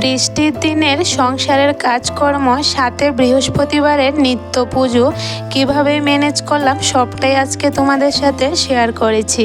বৃষ্টির দিনের সংসারের কাজকর্ম, সাথে বৃহস্পতিবারের নিত্য পুজো, কীভাবে ম্যানেজ করলাম সবটাই আজকে তোমাদের সাথে শেয়ার করেছি।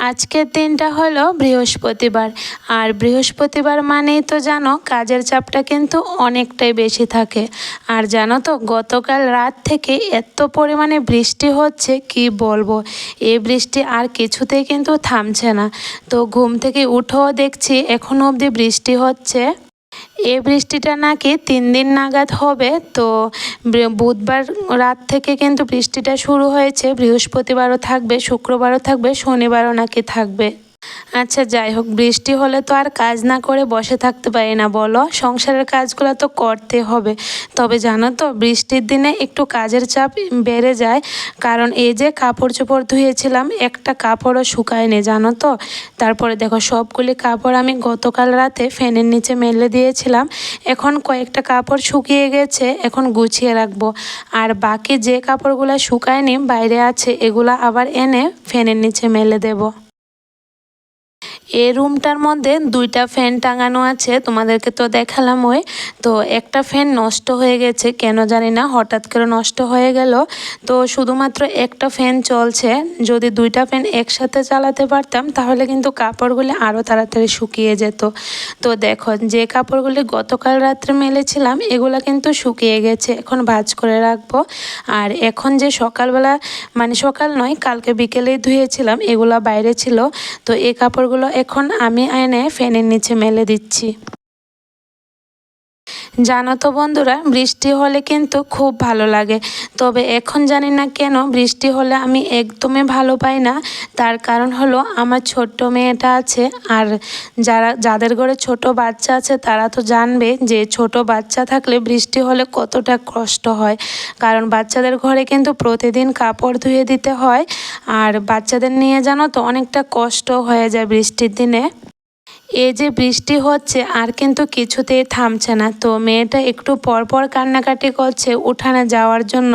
আজকের দিনটা হলো বৃহস্পতিবার। আর বৃহস্পতিবার মানেই তো জানো কাজের চাপটা কিন্তু অনেকটাই বেশি থাকে। আর জানো তো গতকাল রাত থেকে এত পরিমাণে বৃষ্টি হচ্ছে, কি বলব? এ বৃষ্টি আর কিছুতেই কিন্তু থামছে না। তো ঘুম থেকে উঠেও দেখছি এখনও অবধি বৃষ্টি হচ্ছে। এই বৃষ্টিটা নাকি তিন দিন নাগাদ হবে, তো বুধবার রাত থেকে কিন্তু বৃষ্টিটা শুরু হয়েছে, বৃহস্পতিবারও থাকবে, শুক্রবারও থাকবে, শনিবারও নাকি থাকবে। আচ্ছা যাই হোক, বৃষ্টি হলে তো আর কাজ না করে বসে থাকতে পারি না, বলো। সংসারের কাজগুলো তো করতে হবে। তবে জানো তো, বৃষ্টির দিনে একটু কাজের চাপ বেড়ে যায়। কারণ এই যে কাপড় চোপড় ধুয়েছিলাম, একটা কাপড়ও শুকায়নি, জানো তো। তারপরে দেখো, সবগুলি কাপড় আমি গতকাল রাতে ফ্যানের নিচে মেলে দিয়েছিলাম। এখন কয়েকটা কাপড় শুকিয়ে গেছে, এখন গুছিয়ে রাখব। আর বাকি যে কাপড়গুলো শুকায়নি, বাইরে আছে, এগুলো আবার এনে ফ্যানের নিচে মেলে দেবো। এই রুমটার মধ্যে দুইটা ফ্যান টাঙানো আছে, তোমাদেরকে তো দেখালাম ওই। তো একটা ফ্যান নষ্ট হয়ে গেছে, কেন জানি না, হঠাৎ করে নষ্ট হয়ে গেল। তো শুধুমাত্র একটা ফ্যান চলছে, যদি দুইটা ফ্যান একসাথে চালাতে পারতাম, তাহলে কিন্তু কাপড়গুলি আরও তাড়াতাড়ি শুকিয়ে যেত। তো দেখো, যে কাপড়গুলি গতকাল রাত্রে মেলেছিলাম, এগুলো কিন্তু শুকিয়ে গেছে, এখন ভাজ করে রাখব। আর এখন যে সকালবেলা মানে সকাল নয়, কালকে বিকেলেই ধুয়েছিলাম, এগুলো বাইরে ছিল। তো এই কাপড়গুলো এখন আমি আয়নায় ফ্যানের নিচে মেলে দিচ্ছি। জানো তো বন্ধুরা, বৃষ্টি হলে কিন্তু খুব ভালো লাগে। তবে এখন জানি না কেন বৃষ্টি হলে আমি একদমই ভালো পাই না। তার কারণ হলো আমার ছোট্ট মেয়েটা আছে, আর যারা, যাদের ঘরে ছোট বাচ্চা আছে, তারা তো জানবে যে ছোট বাচ্চা থাকলে বৃষ্টি হলে কতটা কষ্ট হয়। কারণ বাচ্চাদের ঘরে কিন্তু প্রতিদিন কাপড় ধুয়ে দিতে হয়, আর বাচ্চাদের নিয়ে জানো তো অনেকটা কষ্ট হয়ে যায় বৃষ্টির দিনে। এই যে বৃষ্টি হচ্ছে আর কিন্তু কিছুতেই থামছে না। তো মেয়েটা একটু পরপর কান্নাকাটি করছে উঠানে যাওয়ার জন্য।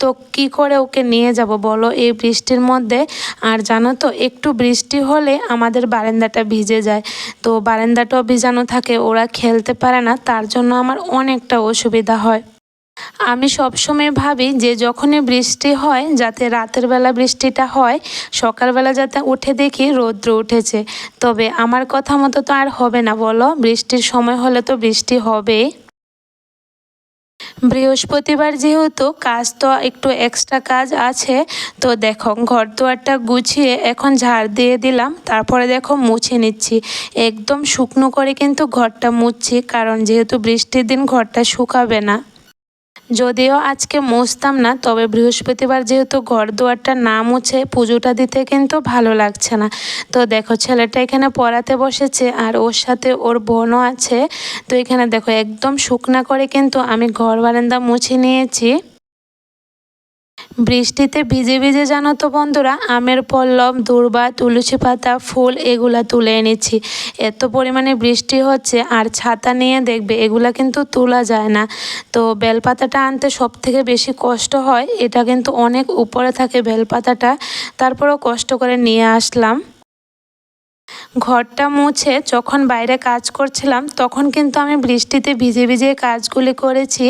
তো কি করে ওকে নিয়ে যাব বলো এই বৃষ্টির মধ্যে? আর জানো তো, একটু বৃষ্টি হলে আমাদের বারান্দাটা ভিজে যায়। তো বারান্দাটাও ভিজানো থাকে, ওরা খেলতে পারে না, তার জন্য আমার অনেকটা অসুবিধা হয়। আমি সবসময় ভাবি যে যখনই বৃষ্টি হয়, যাতে রাতের বেলা বৃষ্টিটা হয়, সকালবেলা যাতে উঠে দেখি রৌদ্র উঠেছে। তবে আমার কথা মতো তো আর হবে না, বলো? বৃষ্টির সময় হলে তো বৃষ্টি হবেই। বৃহস্পতিবার যেহেতু কাজ তো একটু এক্সট্রা কাজ আছে, তো দেখো ঘর দুয়ারটা গুছিয়ে এখন ঝাড় দিয়ে দিলাম, তারপরে দেখো মুছে নিচ্ছি। একদম শুকনো করে কিন্তু ঘরটা মুছছি কারণ যেহেতু বৃষ্টির দিন ঘরটা শুকাবে না। যদিও আজকে মুছতাম না, তবে বৃহস্পতিবার যেহেতু ঘর দুয়ারটা না মুছে পুজোটা দিতে কিন্তু ভালো লাগছে না। তো দেখো, ছেলেটা এখানে পড়াতে বসেছে আর ওর সাথে ওর বোনও আছে। তো এখানে দেখো, একদম শুকনা করে কিন্তু আমি ঘর বারান্দা মুছে নিয়েছি। বৃষ্টিতে ভিজে ভিজে জানো তো বন্ধুরা, আমের পল্লব, দূর্বা, তুলসী পাতা, ফুল, এগুলা তুলে এনেছি। এত পরিমাণে বৃষ্টি হচ্ছে, আর ছাতা নিয়ে দেখবে, এগুলা কিন্তু তোলা যায় না। তো বেলপাতাটা আনতে সব থেকে বেশি কষ্ট হয়, এটা কিন্তু অনেক উপরে থাকে বেলপাতাটা, তারপরেও কষ্ট করে নিয়ে আসলাম। ঘরটা মুছে যখন বাইরে কাজ করছিলাম, তখন কিন্তু আমি বৃষ্টিতে ভিজে ভিজে কাজগুলি করেছি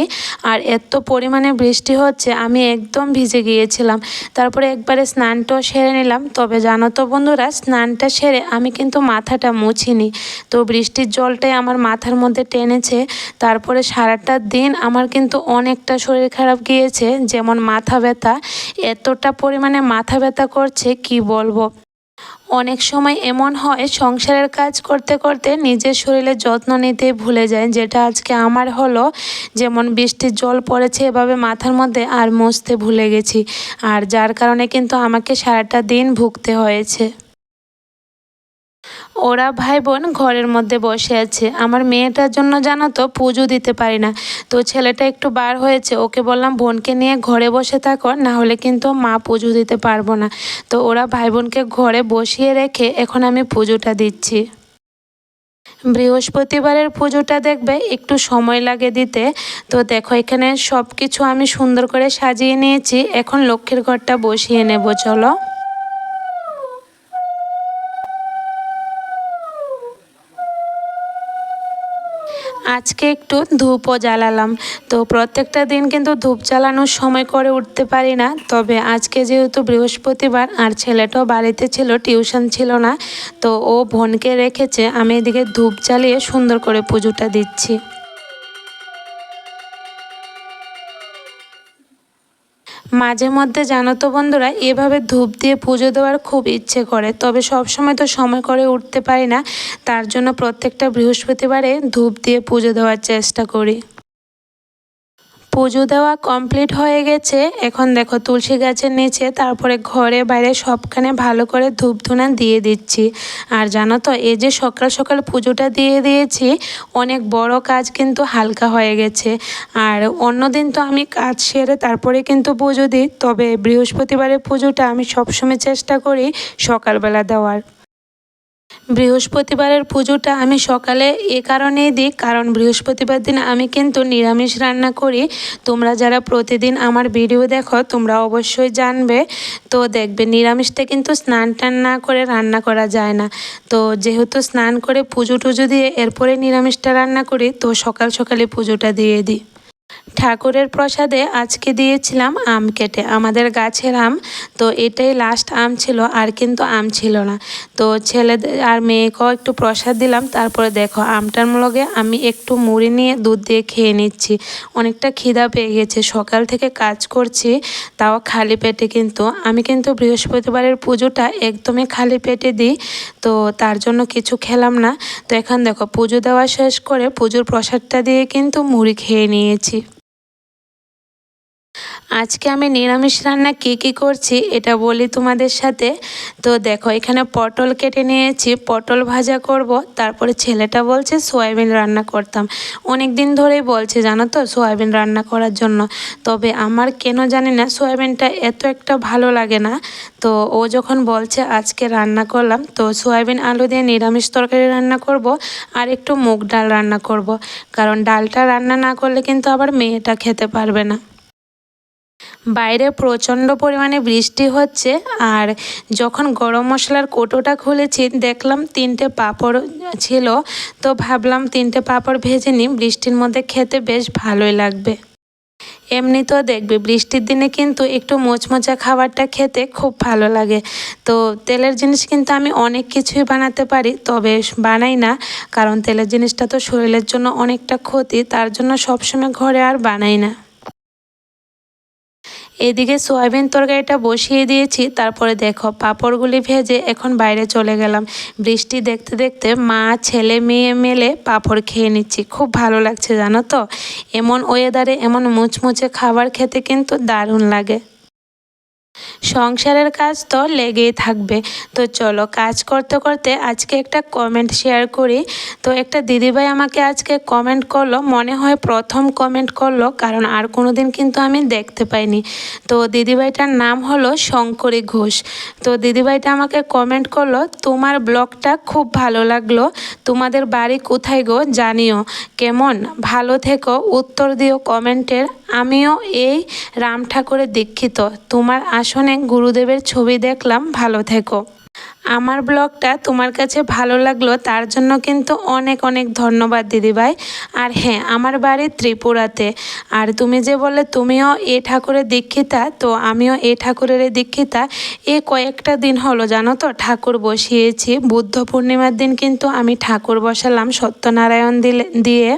আর এত পরিমাণে বৃষ্টি হচ্ছে, আমি একদম ভিজে গিয়েছিলাম। তারপরে একবারে স্নানটাও সেরে নিলাম। তবে জানো তো বন্ধুরা, স্নানটা সেরে আমি কিন্তু মাথাটা মুছিনি। তো বৃষ্টির জলটাই আমার মাথার মধ্যে টেনেছে। তারপরে সারাটা দিন আমার কিন্তু অনেকটা শরীর খারাপ গিয়েছে, যেমন মাথা ব্যথা। এতটা পরিমাণে মাথা ব্যথা করছে, কি বলব? অনেক সময় এমন হয়, সংসারের কাজ করতে করতে নিজের শরীরের যত্ন নিতে ভুলে যায়, যেটা আজকে আমার হলো। যেমন বৃষ্টির জল পড়েছে, এভাবে মাথার মধ্যে আর মুছতে ভুলে গেছি। আর যার কারণে কিন্তু আমাকে সারাটা দিন ভুগতে হয়েছে। ওরা ভাই বোন ঘরের মধ্যে বসে আছে। আমার মেয়েটার জন্য জানো তো পুজো দিতে পারি না। তো ছেলেটা একটু বার হয়েছে, ওকে বললাম, বোনকে নিয়ে ঘরে বসে থাকো, না হলে কিন্তু মা পুজো দিতে পারব না। তো ওরা ভাই বোনকে ঘরে বসিয়ে রেখে এখন আমি পুজোটা দিচ্ছি। বৃহস্পতিবারের পুজোটা দেখবে, একটু সময় লাগে দিতে। তো দেখো, এখানে সব কিছু আমি সুন্দর করে সাজিয়ে নিয়েছি। এখন লক্ষ্মীর ঘরটা বসিয়ে নেব, চলো। আজকে একটু ধূপও জ্বালালাম। তো প্রত্যেকটা দিন কিন্তু ধূপ জ্বালানোর সময় করে উঠতে পারি না। তবে আজকে যেহেতু বৃহস্পতিবার, আর ছেলেটাও বাড়িতে ছিল, টিউশন ছিল না, তো ও বোনকে রেখেছে, আমি এদিকে ধূপ জ্বালিয়ে সুন্দর করে পুজোটা দিচ্ছি। মাঝে মধ্যে জানো তো বন্ধুরা, এভাবে ধূপ দিয়ে পুজো দেওয়ার খুব ইচ্ছে করে, তবে সব সময় তো সময় করে উঠতে পারি না, তার জন্য প্রত্যেকটা বৃহস্পতিবারে ধূপ দিয়ে পুজো দেওয়ার চেষ্টা করি। পুজো দেওয়া কমপ্লিট হয়ে গেছে। এখন দেখো তুলসী গাছের নিচে, তারপরে ঘরে বাইরে সবখানে ভালো করে ধূপ ধুনা দিয়ে দিচ্ছি। আর জানো তো, এই যে সকাল সকাল পুজোটা দিয়ে দিয়েছি, অনেক বড় কাজ কিন্তু হালকা হয়ে গেছে। আর অন্যদিন তো আমি কাজ সেরে তারপরে কিন্তু পুজো দিই, তবে বৃহস্পতিবারের পুজোটা আমি সবসময় চেষ্টা করি সকালবেলা দেওয়ার। বৃহস্পতিবারের পুজোটা আমি সকালে এ কারণেই দিই, কারণ বৃহস্পতিবার দিন আমি কিন্তু নিরামিষ রান্না করি। তোমরা যারা প্রতিদিন আমার ভিডিও দেখো, তোমরা অবশ্যই জানবে। তো দেখবে, নিরামিষটা কিন্তু স্নান টান না করে রান্না করা যায় না। তো যেহেতু স্নান করে পুজো টুজো দিয়ে এরপরে নিরামিষটা রান্না করি, তো সকাল সকালে পুজোটা দিয়ে দিই। ঠাকুরের প্রসাদে আজকে দিয়েছিলাম আম কেটে, আমাদের গাছের আম। তো এটাই লাস্ট আম ছিল, আর কিন্তু আম ছিল না। তো ছেলেদের আর মেয়েকেও একটু প্রসাদ দিলাম, তারপরে দেখো আমটার লগে আমি একটু মুড়ি নিয়ে দুধ দিয়ে খেয়ে নিচ্ছি। অনেকটা খিদা পেয়ে গেছে, সকাল থেকে কাজ করছি, তাও খালি পেটে কিন্তু। আমি কিন্তু বৃহস্পতিবারের পুজোটা একদমই খালি পেটে দিই। তো তার জন্য কিছু খেলাম না। তো এখন দেখো, পুজো দেওয়া শেষ করে পুজোর প্রসাদটা দিয়ে কিন্তু মুড়ি খেয়ে নিয়েছি। আজকে আমি নিরামিষ রান্না কী কী করছি এটা বলি তোমাদের সাথে। তো দেখো, এখানে পটল কেটে নিয়েছি, পটল ভাজা করব, তারপরে ছেলেটা বলছে সয়াবিন রান্না করতাম। অনেক দিন ধরেই বলছে, জানো তো, সয়াবিন রান্না করার জন্য। তবে আমার কেন জানি না, সয়াবিনটা এত একটা ভালো লাগে না। তো ও যখন বলছে আজকে রান্না করলাম, তো সয়াবিন আলু দিয়ে নিরামিষ তরকারি রান্না করব আর একটু মুগ ডাল রান্না করব। কারণ ডালটা রান্না না করলে কিন্তু আবার মেয়েটা খেতে পারবে না। বাইরে প্রচণ্ড পরিমাণে বৃষ্টি হচ্ছে আর যখন গরম মশলার কোটোটা খুলেছি, দেখলাম তিনটে পাঁপড় ছিল, তো ভাবলাম তিনটে পাঁপড় ভেজে নিই, বৃষ্টির মধ্যে খেতে বেশ ভালোই লাগবে। এমনিতেও দেখবে, বৃষ্টির দিনে কিন্তু একটু মোচমোচা খাবারটা খেতে খুব ভালো লাগে। তো তেলের জিনিস কিন্তু আমি অনেক কিছুই বানাতে পারি, তবে বানাই না, কারণ তেলের জিনিসটা তো শরীরের জন্য অনেকটা ক্ষতি, তার জন্য সবসময় ঘরে আর বানাই না। এদিকে সয়াবিন তরকারিটা বসিয়ে দিয়েছি, তারপরে দেখো পাঁপড়গুলি ভেজে এখন বাইরে চলে গেলাম। বৃষ্টি দেখতে দেখতে মা, ছেলে, মেয়ে মেলে পাঁপড় খেয়ে নিচ্ছি। খুব ভালো লাগছে জানো তো? এমন ওয়েদারে এমন মুচমুচে খাবার খেতে কিন্তু দারুণ লাগে। সংসারের কাজ তো লেগেই থাকবে। তো চলো কাজ করতে করতে আজকে একটা কমেন্ট শেয়ার করি। তো একটা দিদিভাই আমাকে আজকে কমেন্ট করল, মনে হয় প্রথম কমেন্ট করল, কারণ আর কোনো দিন কিন্তু আমি দেখতে পাইনি। তো দিদিভাইটার নাম হলো শঙ্করী ঘোষ। তো দিদিভাইটা আমাকে কমেন্ট করল, তোমার ব্লগটা খুব ভালো লাগল। তোমাদের বাড়ি কোথায় গো জানিও। কেমন? ভালো থেকো। উত্তর দিও কমেন্টের আমিও এই রাম ঠাকুরের দীক্ষিত। তোমার আসনে গুরুদেবের ছবি দেখলাম, ভালো থেকো। আমার ব্লগটা তোমার কাছে ভালো লাগল, তার জন্য কিন্তু অনেক অনেক ধন্যবাদ দিদিভাই আর হ্যাঁ আমার বাড়ি ত্রিপুরাতে। আর তুমি যে বলে তুমিও এ ঠাকুরের দীক্ষিতা, তো আমিও এ ঠাকুরের দীক্ষিতা। এ কয়েকটা দিন হলো, জানো তো, ঠাকুর বসিয়েছি। বুদ্ধ পূর্ণিমার দিন কিন্তু আমি ঠাকুর বসালাম সত্যনারায়ণ দিলে দিয়ে।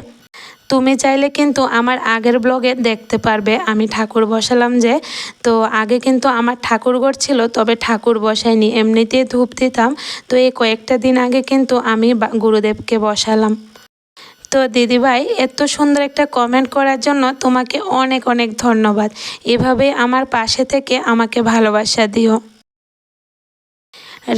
তুমি চাইলে কিন্তু আমার আগের ব্লগে দেখতে পারবে, আমি ঠাকুর বসালাম যে। তো আগে কিন্তু আমার ঠাকুরঘর ছিল, তবে ঠাকুর বসাইনি, এমনিতেই ধূপ দিতাম। তো এই কয়েকটা দিন আগে কিন্তু আমি গুরুদেবকে বসালাম। তো দিদিভাই, এত সুন্দর একটা কমেন্ট করার জন্য তোমাকে অনেক অনেক ধন্যবাদ। এভাবে আমার পাশে থেকে আমাকে ভালোবাসা দিও।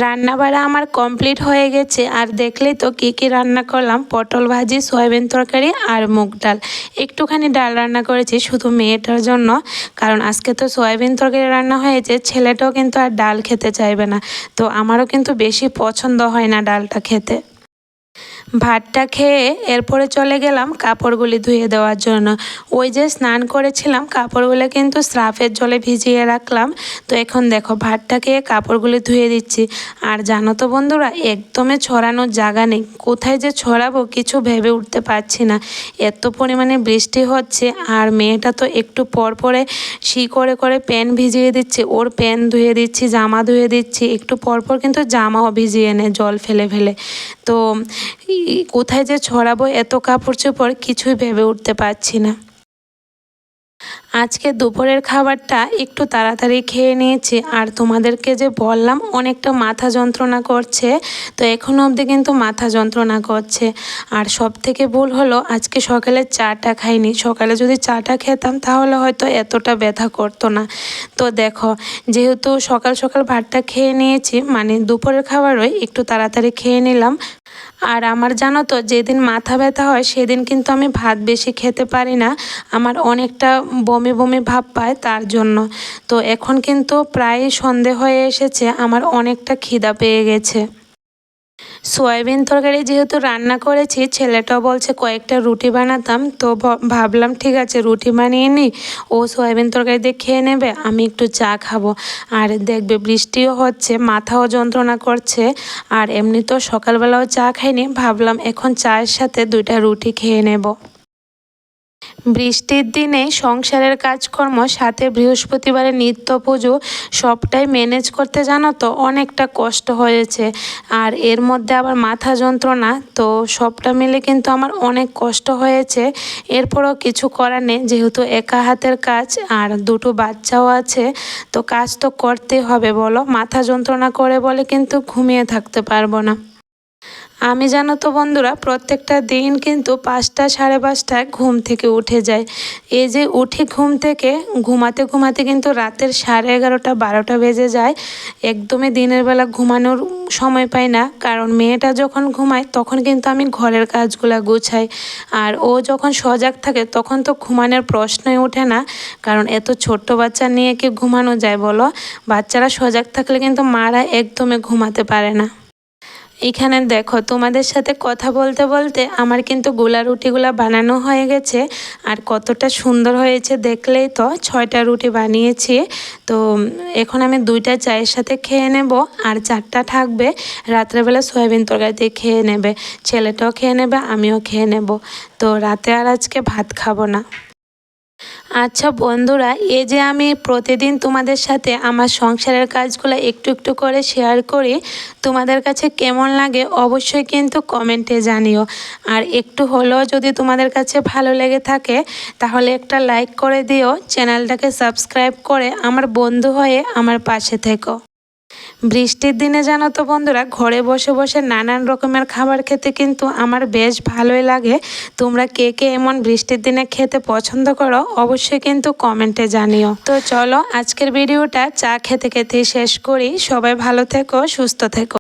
রান্না বাড়া আমার কমপ্লিট হয়ে গেছে। আর দেখলে তো কী কী রান্না করলাম? পটল ভাজি, সয়াবিন তরকারি আর মুগ ডাল। একটুখানি ডাল রান্না করেছি শুধু মেয়েটার জন্য। কারণ আজকে তো সয়াবিন তরকারি রান্না হয়েছে, ছেলেটাও কিন্তু আর ডাল খেতে চাইবে না। তো আমারও কিন্তু বেশি পছন্দ হয় না ডালটা খেতে। ভাতটা খেয়ে এরপরে চলে গেলাম কাপড়গুলি ধুয়ে দেওয়ার জন্য। ওই যে স্নান করেছিলাম, কাপড়গুলো কিন্তু স্রাফের জলে ভিজিয়ে রাখলাম। তো এখন দেখো, ভাতটা খেয়ে কাপড়গুলি ধুয়ে দিচ্ছি। আর জানো তো বন্ধুরা, একদমে ছড়ানোর জায়গা নেই। কোথায় যে ছড়াবো কিছু ভেবে উঠতে পারছি না। এত পরিমাণে বৃষ্টি হচ্ছে, আর মেয়েটা তো একটু পর পরে শি করে করে প্যান ভিজিয়ে দিচ্ছে। ওর প্যান ধুয়ে দিচ্ছি, জামা ধুয়ে দিচ্ছি। একটু পর পর কিন্তু জামাও ভিজিয়ে নেয় জল ফেলে ফেলে। তো কোথায় যে ছড়াবো এত কাপড় চোপড় কিছুই ভেবে উঠতে পারছি না। আজকে দুপুরের খাবারটা একটু তাড়াতাড়ি খেয়ে নিয়েছি, আর তোমাদেরকে যে বললাম অনেকটা মাথা যন্ত্রণা করছে, তো এখনও অবধি কিন্তু মাথা যন্ত্রণা করছে। আর সব থেকে ভুল হলো আজকে সকালে চাটা খাইনি। সকালে যদি চাটা খেতাম তাহলে হয়তো এতটা ব্যথা করতো না। তো দেখো, যেহেতু সকাল সকাল ভাতটা খেয়ে নিয়েছি মানে দুপুরের খাবারই একটু তাড়াতাড়ি খেয়ে নিলাম। আর আমার জানো তো, যেদিন মাথা ব্যথা হয়, সেদিন কিন্তু আমি ভাত বেশি খেতে পারি না। আমার অনেকটা বমি বমি ভাব পায় তার জন্য। তো এখন কিন্তু প্রায় সন্ধে হয়ে এসেছে, আমার অনেকটা খিদা পেয়ে গেছে। সয়াবিন তরকারি যেহেতু রান্না করেছি, ছেলেটাও বলছে কয়েকটা রুটি বানাতাম, তো ভাবলাম ঠিক আছে রুটি বানিয়ে নিই, ও সয়াবিন তরকারি দিয়ে খেয়ে নেবে, আমি একটু চা খাব। আর দেখবে বৃষ্টিও হচ্ছে, মাথাও যন্ত্রণা করছে, আর এমনি তো সকালবেলাও চা খাইনি, ভাবলাম এখন চায়ের সাথে দুইটা রুটি খেয়ে নেব। বৃষ্টির দিনে সংসারের কাজকর্ম, সাথে বৃহস্পতিবারের নিত্য পুজো সবটাই ম্যানেজ করতে জানো তো, অনেকটা কষ্ট হয়েছে। আর এর মধ্যে আবার মাথা যন্ত্রণা, তো সবটা মিলে কিন্তু আমার অনেক কষ্ট হয়েছে। এরপরও কিছু করার নেই, যেহেতু একা হাতের কাজ আর দুটো বাচ্চাও আছে, তো কাজ তো করতেই হবে বলো। মাথা যন্ত্রণা করে বলে কিন্তু ঘুমিয়ে থাকতে পারব না। আমি জানো তো বন্ধুরা, প্রত্যেকটা দিন কিন্তু পাঁচটা সাড়ে পাঁচটায় ঘুম থেকে উঠে যায়। এই যে উঠি ঘুম থেকে, ঘুমাতে ঘুমাতে কিন্তু রাতের সাড়ে এগারোটা, বারোটা বেজে যায়। একদমই দিনের বেলা ঘুমানোর সময় পাই না, কারণ মেয়েটা যখন ঘুমায় তখন কিন্তু আমি ঘরের কাজগুলা গুছাই। আর ও যখন সজাগ থাকে তখন তো ঘুমানোর প্রশ্নই ওঠে না, কারণ এত ছোট্ট বাচ্চা নিয়ে কি ঘুমানো যায় বলো? বাচ্চারা সজাগ থাকলে কিন্তু মারা একদমই ঘুমাতে পারে না। এখানে দেখো, তোমাদের সাথে কথা বলতে বলতে আমার কিন্তু গোলা রুটিগুলা বানানো হয়ে গেছে। আর কতটা সুন্দর হয়েছে দেখলেই তো, ছয়টা রুটি বানিয়েছি। তো এখন আমি দুইটা চায়ের সাথে খেয়ে নেব, আর চারটা থাকবে, রাত্রেবেলা সয়াবিন তরকারি দিয়ে খেয়ে নেবে, ছেলেটাও খেয়ে নেবে, আমিও খেয়ে নেব। তো রাতে আর আজকে ভাত খাব না। আচ্ছা বন্ধুরা, এই যে আমি প্রতিদিন তোমাদের সাথে আমার সংসারের কাজগুলো একটু একটু করে শেয়ার করি, তোমাদের কাছে কেমন লাগে অবশ্যই কিন্তু কমেন্টে জানিও। আর একটু হলেও যদি তোমাদের কাছে ভালো লেগে থাকে, তাহলে একটা লাইক করে দিও চ্যানেলটাকে সাবস্ক্রাইব করে আমার বন্ধু হয়ে আমার পাশে থেকো। বৃষ্টির দিনে জানো তো বন্ধুরা, ঘরে বসে বসে নানান রকমের খাবার খেতে কিন্তু আমার বেশ ভালোই লাগে। তোমরা কে কে এমন বৃষ্টির দিনে খেতে পছন্দ করো অবশ্যই কিন্তু কমেন্টে জানিও। তো চলো আজকের ভিডিওটা চা খেতে খেতে শেষ করি। সবাই ভালো থেকো, সুস্থ থেকো।